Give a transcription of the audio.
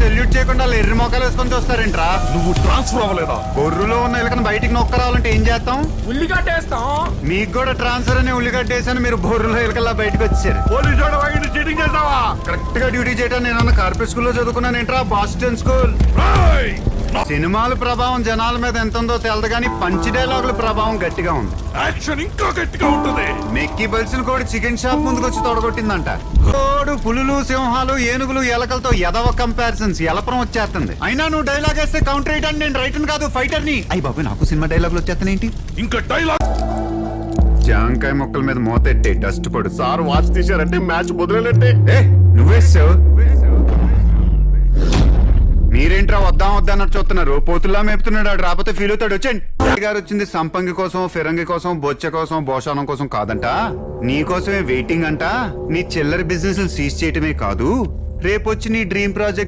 Salute చేయకుండా ఎర్రి మొక్కలు వేసుకొని చూస్తారేంట్రా? నువ్వు ట్రాన్స్ఫర్ అవ్వలేదా? బొర్రులో ఉన్న ఎలకని బయటికి నొక్కరావాలంటే ఏం చేస్తాం? ఉల్లిగడ్డేస్తాం మీకు కూడా ట్రాన్స్ఫర్ అనే ఉల్లిగడ్డ వేసాను మీరు బొర్రులో ఎలకల్లా బయటకు వచ్చారు. పోలీసు వాడు వాగిని చీటింగ్ చేసావా కరెక్ట్గా డ్యూటీ చేయడం నేను కార్పొరేట్ స్కూల్లో చదువుకున్నాను ఏంట్రా బాస్టన్ స్కూల్! సినిమాల ప్రభావం జనాల మీద ఎంత ఉందో తెలదు కానీ పంచి డైలాగుల ప్రభావం గట్టిగా ఉంది. యాక్షన్ ఇంకా గట్టిగా ఉంటుంది. మెక్కి బలిసిన కోడి చికెన్ షాప్ ముందుకు వచ్చి తొడగొట్టిందంట. కోడు పులులు సింహాలు ఏనుగులు ఎలకలతో ఎదవ కంపారిజన్స్ ఎలపరం వచ్చేస్తుంది. అయినా నువ్వు డైలాగ్ వేస్తే కౌంటర్ వేయడానికి నేను రైటర్ కాదు ఫైటర్ని. అయ్యి బాబు నాకు సినిమా డైలాగులు వచ్చేస్తానేంటి ఇంకా డైలాగ్ జాంకాయ మొక్కల మీద మోతెట్టే డస్ట్ పడు. సార్ వాచ్ తీశారంటే మ్యాచ్ మొదలైనట్టే నువ్వేసావు? వద్దాం వద్దన్నట్టు చూస్తున్నారు. పోతుల్లా మేపుతున్నాడు ఆడు. రాకపోతే ఫీల్ అవుతాడు. వచ్చండి గారు వచ్చింది సంపంగి కోసం ఫిరంగి కోసం బొచ్చ కోసం భోషానం కోసం కాదంట? నీ కోసమే వెయిటింగ్ అంట? నీ చిల్లర బిజినెస్ సీజ్ చేయటమే కాదు. రేపొచ్చి నీ డ్రీమ్ ప్రాజెక్ట్